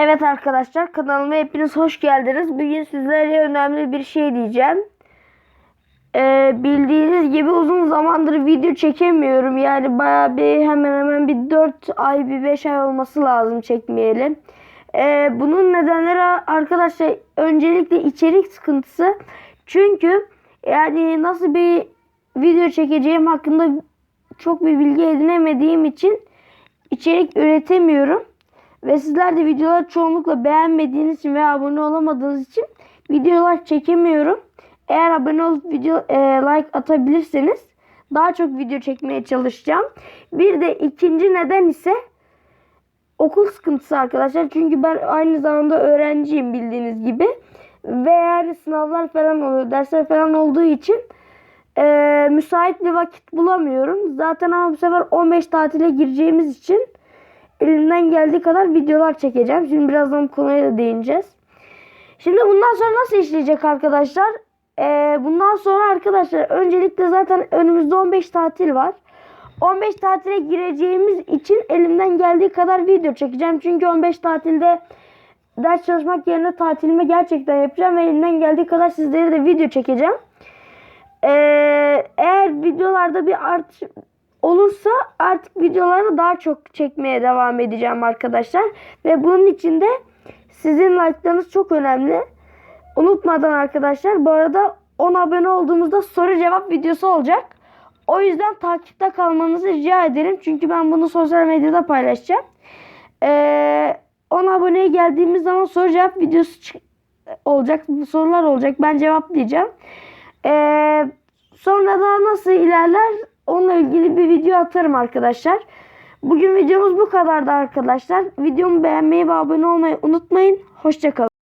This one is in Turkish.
Evet arkadaşlar kanalıma hepiniz hoş geldiniz. Bugün sizlere önemli bir şey diyeceğim. Ee, bildiğiniz gibi uzun zamandır video çekemiyorum. Yani baya bir hemen hemen bir 4 ay bir 5 ay olması lazım çekmeyelim. Ee, bunun nedenleri arkadaşlar öncelikle içerik sıkıntısı. Çünkü yani nasıl bir video çekeceğim hakkında çok bir bilgi edinemediğim için içerik üretemiyorum. Ve sizler de videoları çoğunlukla beğenmediğiniz için veya abone olamadığınız için videolar çekemiyorum. Eğer abone olup video e, like atabilirseniz daha çok video çekmeye çalışacağım. Bir de ikinci neden ise okul sıkıntısı arkadaşlar. Çünkü ben aynı zamanda öğrenciyim bildiğiniz gibi. Ve yani sınavlar falan oluyor, dersler falan olduğu için e, müsait bir vakit bulamıyorum. Zaten ama bu sefer 15 tatile gireceğimiz için elimden geldiği kadar videolar çekeceğim. Şimdi birazdan konuya da değineceğiz. Şimdi bundan sonra nasıl işleyecek arkadaşlar? Ee, bundan sonra arkadaşlar öncelikle zaten önümüzde 15 tatil var. 15 tatile gireceğimiz için elimden geldiği kadar video çekeceğim. Çünkü 15 tatilde ders çalışmak yerine tatilimi gerçekten yapacağım ve elimden geldiği kadar sizlere de video çekeceğim. Ee, eğer videolarda bir artış olursa artık videoları daha çok çekmeye devam edeceğim arkadaşlar. Ve bunun için de sizin like'larınız çok önemli. Unutmadan arkadaşlar bu arada 10 abone olduğumuzda soru cevap videosu olacak. O yüzden takipte kalmanızı rica ederim. Çünkü ben bunu sosyal medyada paylaşacağım. Ee, 10 aboneye geldiğimiz zaman soru cevap videosu olacak. Sorular olacak. Ben cevaplayacağım. Ee, sonra da nasıl ilerler onunla ilgili bir video atarım arkadaşlar. Bugün videomuz bu kadardı arkadaşlar. Videomu beğenmeyi ve abone olmayı unutmayın. Hoşçakalın.